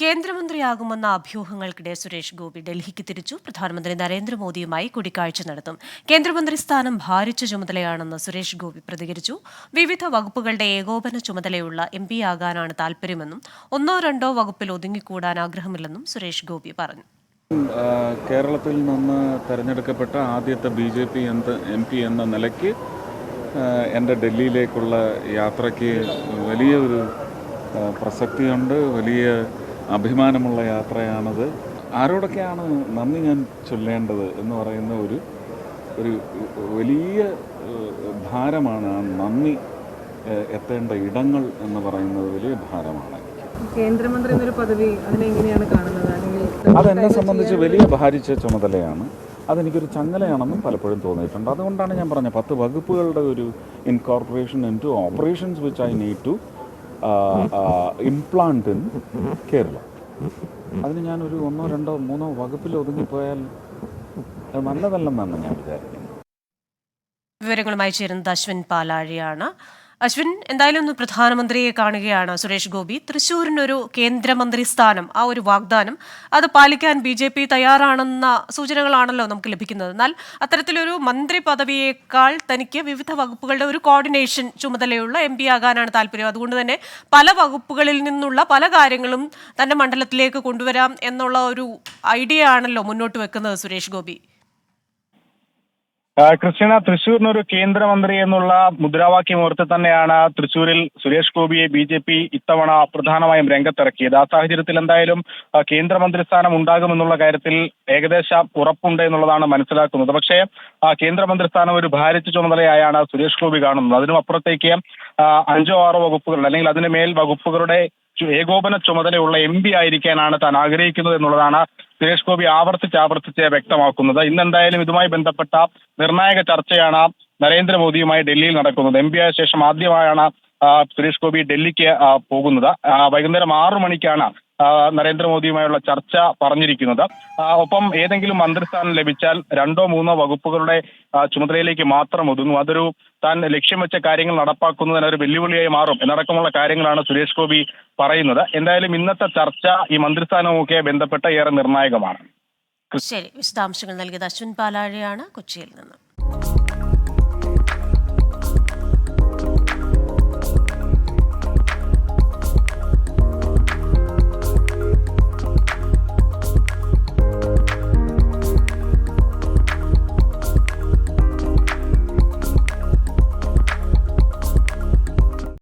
കേന്ദ്രമന്ത്രിയാകുമെന്ന അഭ്യൂഹങ്ങൾക്കിടെ സുരേഷ് ഗോപി ഡൽഹിക്ക് തിരിച്ചു. പ്രധാനമന്ത്രി നരേന്ദ്രമോദിയുമായി കൂടിക്കാഴ്ച നടത്തും. കേന്ദ്രമന്ത്രി സ്ഥാനം ഭാരിച്ച ചുമതലയാണെന്ന് സുരേഷ് ഗോപി പ്രതികരിച്ചു. വിവിധ വകുപ്പുകളുടെ ഏകോപന ചുമതലയുള്ള എം പി ആകാനാണ് താൽപര്യമെന്നും ഒന്നോ രണ്ടോ വകുപ്പിൽ ഒതുങ്ങിക്കൂടാൻ ആഗ്രഹമില്ലെന്നും സുരേഷ് ഗോപി പറഞ്ഞു. കേരളത്തിൽ നിന്ന് തെരഞ്ഞെടുക്കപ്പെട്ട ആദ്യത്തെ B J P M P എന്ന നിലയ്ക്ക് എന്റെ ഡൽഹിയിലേക്കുള്ള യാത്രയ്ക്ക് വലിയൊരു പ്രസക്തിയുണ്ട്. വലിയ അഭിമാനമുള്ള യാത്രയാണത്. ആരോടൊക്കെയാണ് നന്ദി ഞാൻ ചൊല്ലേണ്ടത് എന്ന് പറയുന്ന ഒരു ഒരു വലിയ ഭാരമാണ് ആ നന്ദി എത്തേണ്ട ഇടങ്ങൾ എന്ന് പറയുന്നത് വലിയ ഭാരമാണ്. കേന്ദ്രമന്ത്രി എന്നൊരു പദവി അതിനെങ്ങനെയാണ് കാണുന്നത്? അല്ലെങ്കിൽ അതെന്നെ സംബന്ധിച്ച് വലിയ ഭാരിച്ച ചുമതലയാണ്. അതെനിക്കൊരു ചങ്ങലയാണെന്നും പലപ്പോഴും തോന്നിയിട്ടുണ്ട്. അതുകൊണ്ടാണ് ഞാൻ പറഞ്ഞത് പത്ത് വകുപ്പുകളുടെ ഒരു incorporation into operations which I need to implant in Kerala അതിന് ഞാനൊരു ഒന്നോ രണ്ടോ മൂന്നോ വകുപ്പിൽ ഒതുങ്ങിപ്പോയാൽ നല്ലതല്ലെന്നാണ് ഞാൻ വിചാരിക്കുന്നത്. വിവരങ്ങളുമായി ചേരുന്നത് അശ്വിൻ പാലാഴിയാണ്. അശ്വിൻ എന്തായാലും ഒന്ന് പ്രധാനമന്ത്രിയെ കാണുകയാണ് സുരേഷ് ഗോപി. തൃശൂരിനൊരു കേന്ദ്രമന്ത്രി സ്ഥാനം ആ ഒരു വാഗ്ദാനം അത് പാലിക്കാൻ ബി ജെ പി തയ്യാറാണെന്ന സൂചനകളാണല്ലോ നമുക്ക് ലഭിക്കുന്നത്. എന്നാൽ അത്തരത്തിലൊരു മന്ത്രി പദവിയേക്കാൾ തനിക്ക് വിവിധ വകുപ്പുകളുടെ ഒരു കോർഡിനേഷൻ ചുമതലയുള്ള എം പി ആകാനാണ് താല്പര്യം. അതുകൊണ്ട് തന്നെ പല വകുപ്പുകളിൽ നിന്നുള്ള പല കാര്യങ്ങളും തന്റെ മണ്ഡലത്തിലേക്ക് കൊണ്ടുവരാം എന്നുള്ള ഒരു ഐഡിയ ആണല്ലോ മുന്നോട്ട് വെക്കുന്നത് സുരേഷ് ഗോപി. ആ, തൃശൂരിനൊരു കേന്ദ്രമന്ത്രി എന്നുള്ള മുദ്രാവാക്യം ഓർത്ത് തന്നെയാണ് തൃശ്ശൂരിൽ സുരേഷ് ഗോപിയെ ബി ജെ പി ഇത്തവണ പ്രധാനമായും രംഗത്തിറക്കിയത്. ആ സാഹചര്യത്തിൽ എന്തായാലും കേന്ദ്രമന്ത്രി സ്ഥാനം ഉണ്ടാകുമെന്നുള്ള കാര്യത്തിൽ ഏകദേശം ഉറപ്പുണ്ട് എന്നുള്ളതാണ് മനസ്സിലാക്കുന്നത്. പക്ഷേ കേന്ദ്രമന്ത്രി സ്ഥാനം ഒരു ഭാരിച്ച ചുമതലയായാണ് സുരേഷ് ഗോപി കാണുന്നത്. അതിനും അപ്പുറത്തേക്ക് അഞ്ചോ ആറോ വകുപ്പുകൾ അല്ലെങ്കിൽ അതിന് മേൽ വകുപ്പുകളുടെ ഏകോപന ചുമതലയുള്ള എം പി ആയിരിക്കാനാണ് താൻ ആഗ്രഹിക്കുന്നത് എന്നുള്ളതാണ് സുരേഷ് ഗോപി ആവർത്തിച്ച് ആവർത്തിച്ച് വ്യക്തമാക്കുന്നത്. ഇന്നെന്തായാലും ഇതുമായി ബന്ധപ്പെട്ട നിർണായക ചർച്ചയാണ് നരേന്ദ്രമോദിയുമായി ഡൽഹിയിൽ നടക്കുന്നത്. എം പി ആയ ശേഷം ആദ്യമായാണ് സുരേഷ് ഗോപി ഡൽഹിക്ക് പോകുന്നത്. വൈകുന്നേരം ആറു മണിക്കാണ് നരേന്ദ്രമോദിയുമായുള്ള ചർച്ച പറഞ്ഞിരിക്കുന്നത്. ഒപ്പം ഏതെങ്കിലും മന്ത്രിസ്ഥാനം ലഭിച്ചാൽ രണ്ടോ മൂന്നോ വകുപ്പുകളുടെ ചുമതലയിലേക്ക് മാത്രം ഒതുങ്ങും. അതൊരു താൻ ലക്ഷ്യം വെച്ച കാര്യങ്ങൾ നടപ്പാക്കുന്നതിന് ഒരു വെല്ലുവിളിയായി മാറും എന്നടക്കമുള്ള കാര്യങ്ങളാണ് സുരേഷ് ഗോപി പറയുന്നത്. എന്തായാലും ഇന്നത്തെ ചർച്ച ഈ മന്ത്രിസ്ഥാനവുമൊക്കെ ബന്ധപ്പെട്ട ഏറെ നിർണായകമാണ്. ശരി വിശദാംശങ്ങൾ നൽകിയത് അശ്വിൻ പാലാഴിയാണ് കൊച്ചിയിൽ നിന്ന്.